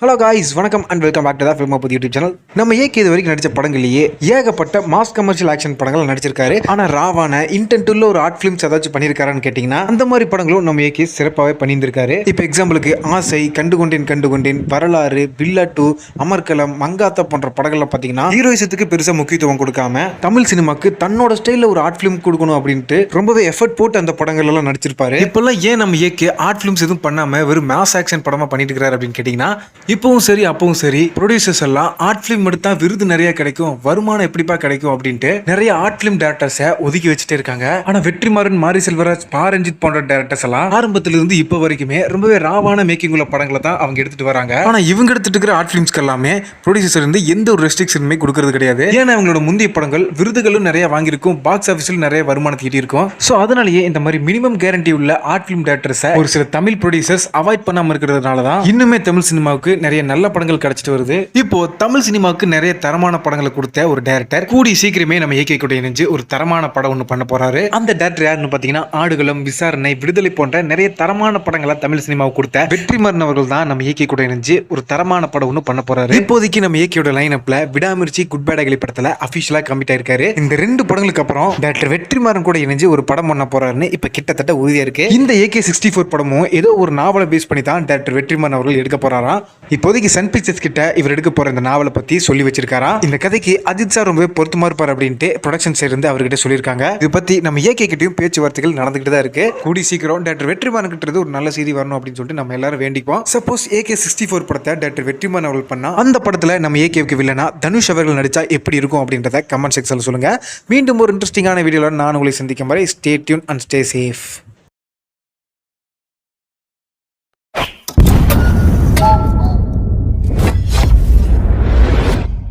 Hello guys வணக்கம் and welcome back to தான் film புது யூடியூப் சேனல் நம்ம ஏகே இது வரைக்கும் நடிச்ச படங்களையே ஏகப்பட்ட மாஸ் கமர்ஷியல் ஆக்ஷன் படங்கள் நடிச்சிருக்காரு. ஆனால் ராவான இன்டென்ட் உள்ள ஒரு ஆர்ட் ஃபிலிம்ஸ் ஏதாச்சும் பண்ணியிருக்காரான்னு கேட்டிங்கன்னா அந்த மாதிரி படங்களும் நம்ம ஏகே சிறப்பாகவே பண்ணியிருந்திருக்காரு. இப்போ எக்ஸாம்பிளுக்கு ஆசை கண்டுகொண்டேன் கண்டுகொண்டேன் வரலாறு பில்லா டூ அமர்கலம் மங்காத்தா போன்ற படங்கள்ல பார்த்தீங்கன்னா ஹீரோயிசத்துக்கு பெருசாக முக்கியத்துவம் கொடுக்காம தமிழ் சினிமாக்கு தன்னோட ஸ்டைலில் ஒரு ஆர்ட் ஃபிலிம் கொடுக்கணும் அப்படின்ட்டு ரொம்பவே எஃபர்ட் போட்டு அந்த படங்கள் எல்லாம் நடிச்சிருப்பாரு. இப்பெல்லாம் ஏன் நம்ம ஏகே ஆர்ட் ஃபிலிம்ஸ் எதுவும் பண்ணாமல் வெறும் மாஸ் ஆக்ஷன் படமாக பண்ணிட்டு இருக்காரு அப்படின்னு கேட்டிங்கன்னா இப்பவும் சரி அப்பவும் சரி. ப்ரொடியூசர்ஸ் எல்லாம் ஆர்ட் ஃபிலிம் எடுத்தா விருது நிறைய கிடைக்கும் வருமானம் எப்படிப்பா கிடைக்கும் அப்படின்ட்டு நிறைய ஆர்ட் ஃபிலிம் டேரக்டர்ஸை ஒதுக்கி வச்சுட்டே இருக்காங்க. ஆனா வெற்றிமாறன் மாரி செல்வராஜ் பா ரஞ்சித் போன்ற டேரக்டர்ஸ் எல்லாம் ஆரம்பத்துல இருந்து இப்போ வரைக்குமே ரொம்பவே ராவான மேக்கிங் உள்ள படங்களை தான் அவங்க எடுத்துட்டு வராங்க. ஆனா இவங்க எடுத்துட்டு இருக்கிற ஆர்ட் ஃபிலிம்ஸ்க்கு எல்லாமே ப்ரொடியூசர்ஸ் இருந்து எந்த ஒரு ரெஸ்ட்ரிக்ஷனுமே கொடுக்கறது கிடையாது. ஏன்னா அவங்களோட முந்தைய படங்கள் விருதுகளும் நிறைய வாங்கியிருக்கும் பாக்ஸ் ஆஃபீஸில் நிறைய வருமானத்தை ஈட்டியிருக்கும் ஸோ அதனாலேயே இந்த மாதிரி மினிமம் கேரண்டி உள்ள ஆர்ட் ஃபிலிம் டேரக்டர்ஸை ஒரு சில தமிழ் ப்ரொடியூசர்ஸ் அவாய்ட் பண்ணாம இருக்கிறதுனால தான் இன்னுமே தமிழ் சினிமாவுக்கு நிறைய நல்ல படங்கள் கிடைச்சிட்டு வருது. இப்போ தமிழ் சினிமாவுக்கு நிறைய தரமான படங்களை கொடுத்த ஒரு டேரக்டர் கூடி சீக்கிரமே நம்ம இயக்கக்கூடிய இணைஞ்சு ஒரு தரமான படம் ஒன்று பண்ண போறாரு. அந்த டேரக்டர் யாருன்னு பார்த்தீங்கன்னா ஆடுகளம் விசாரணை விடுதலை போன்ற நிறைய தரமான படங்களை தமிழ் சினிமாவுக்கு கொடுத்த வெற்றிமாறன் அவர்கள் தான் நம்ம இயக்கக்கூடிய கூட இணைஞ்சு ஒரு தரமான படம் ஒன்று பண்ண போறாரு. இப்போதைக்கு நம்ம இயக்கியோட லைன் அப்ல விடாமிர்ச்சி குட் பேடகலி படத்துல அபிஷியலா கமிட் ஆயிருக்காரு. இந்த ரெண்டு படங்களுக்கு அப்புறம் டேரக்டர் வெற்றிமாறன் கூட இணைஞ்சு ஒரு படம் பண்ண போறாருன்னு இப்ப கிட்டத்தட்ட உறுதியா இருக்கு. இந்த ஏகே சிக்ஸ்டி ஃபோர் படமும் ஏதோ ஒரு நாவலை பேஸ் பண்ணி தான் டேரக்டர் வெற்றிமாறன் அவர்கள் எடுக்க போறாராம். இப்போதைக்கு சன் பிக்சர்ஸ் கிட்ட இவர் எடுக்க போற இந்த நாவலை பத்தி சொல்லி வச்சிருக்காரா? இந்த கதைக்கு அஜித் சார் ரொம்பவே பொருத்தமா இருப்பார் அப்படின்ட்டு ப்ரொடக்ஷன் சைடு இருந்து அவர்கிட்ட சொல்லியிருக்காங்க. இது பத்தி நம்ம ஏகே கிட்டயும் பேச்சுவார்த்தைகள் நடந்துகிட்டு தான் இருக்கு. கூடி சீக்கிரம் டேரக்டர் வெற்றிமான் கிட்ட இருந்து ஒரு நல்ல செய்தி வரணும் அப்படின்னு சொல்லிட்டு நம்ம எல்லாரும் வேண்டிப்போம். சப்போஸ் ஏகே சிக்ஸ்டி ஃபோர் படத்தை டேரக்டர் வெற்றிமான் அவர்கள் பண்ணா அந்த படத்துல நம்ம ஏகேவுக்கு வில்லனா தனுஷ் அவர்கள் நடிச்சா எப்படி இருக்கும் அப்படின்றத கமெண்ட் செக்ஷன்ல சொல்லுங்க. மீண்டும் ஒரு இன்ட்ரெஸ்டிங்கான வீடியோல நான் உங்களை சந்திக்கும் வரை stay tuned and stay safe